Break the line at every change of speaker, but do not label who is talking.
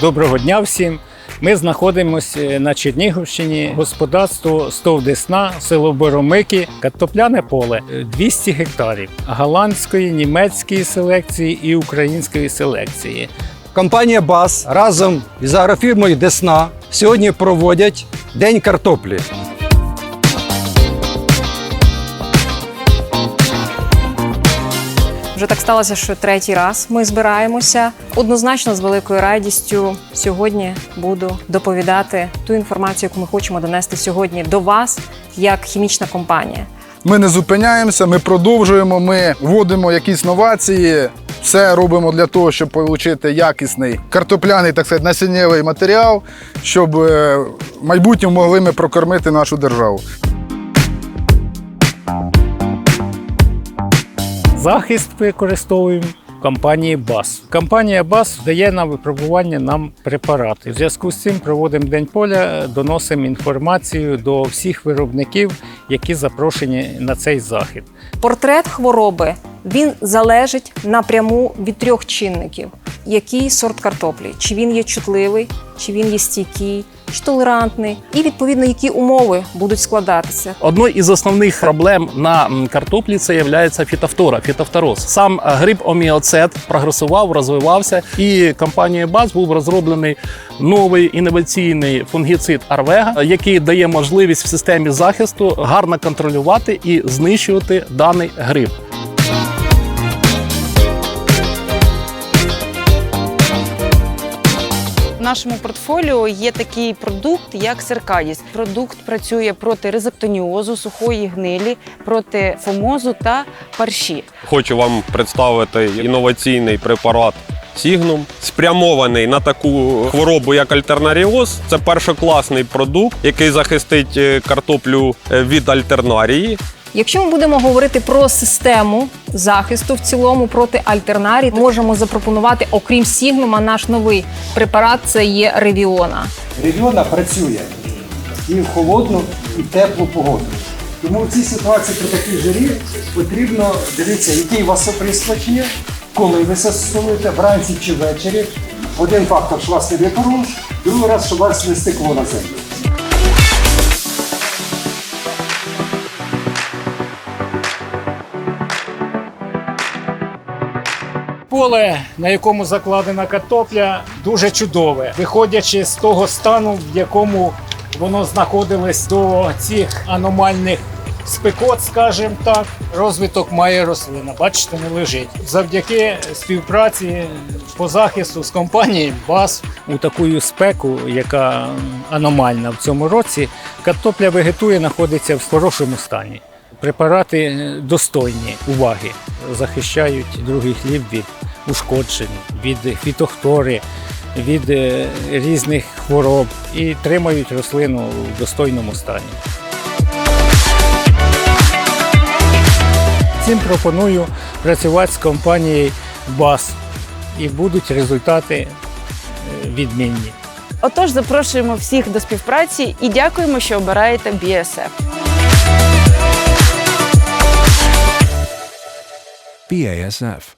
Доброго дня всім. Ми знаходимося на Чернігівщині, господарство Стов Десна, село Боромики, картопляне поле е, 200 гектарів голландської, німецької селекції і української селекції.
Компанія БАС разом із агрофірмою Десна сьогодні проводять День картоплі.
Вже так сталося, що третій раз ми збираємося. Однозначно з великою радістю сьогодні буду доповідати ту інформацію, яку ми хочемо донести сьогодні до вас як хімічна компанія.
Ми не зупиняємося, ми продовжуємо, ми вводимо якісь новації. Все робимо для того, щоб отримати якісний картопляний, так сказати, насіннєвий матеріал, щоб е, в майбутньому могли ми прокормити нашу державу.
Захист використовуємо компанії БАС. Компанія БАС дає на випробування нам препарати. В зв'язку з цим проводимо День поля, доносимо інформацію до всіх виробників, які запрошені на цей захід.
Портрет хвороби він залежить напряму від трьох чинників: який сорт картоплі, чи він є чутливий, чи він є стійкий, чи толерантний, і відповідно які умови будуть складатися.
Одною із основних проблем на картоплі це є фітофтора, фітофтороз. Сам е, гриб оміоцет прогресував, розвивався, і компанією БАЗ був розроблений новий інноваційний фунгіцид Арвега, який дає можливість в системі захисту гарно контролювати і знищувати даний гриб.
Нашому портфоліо є такий продукт, як Серкадіс. Продукт працює проти резектоніозу, сухої гнилі, проти фомозу та парші.
Хочу вам представити інноваційний препарат Сігнум, спрямований на таку хворобу, як альтернаріоз. Це першокласний продукт, який захистить е, картоплю е, від альтернарії.
Якщо ми будемо говорити про систему захисту в цілому проти альтернарії, можемо запропонувати, окрім сігнума, наш новий препарат це є ревіона.
Регіона працює і в холодну, і в теплу погоду. Тому в цій ситуації при такій жарі потрібно дивитися, який у вас оприскувач коли ви застосовуєте, вранці чи ввечері. Один фактор, що вас не випарило, другий раз, щоб вас не стекло на землю.
Поле, на якому закладена картопля, дуже чудове, виходячи з того стану, в якому воно знаходилось до цих аномальних спекот, скажімо так. Розвиток має рослина. Бачите, не лежить. Завдяки співпраці по захисту з компанією БАС у таку спеку, яка аномальна в цьому році, картопля вегетує, знаходиться в хорошому стані. Препарати достойні уваги, захищають другий хліб від ушкоджень, від фітохтори, від е, різних хвороб і тримають рослину в достойному стані. Цим пропоную працювати з компанією БАС і будуть результати е, відмінні.
Отож, запрошуємо всіх до співпраці і дякуємо, що обираєте BSF.
BASF.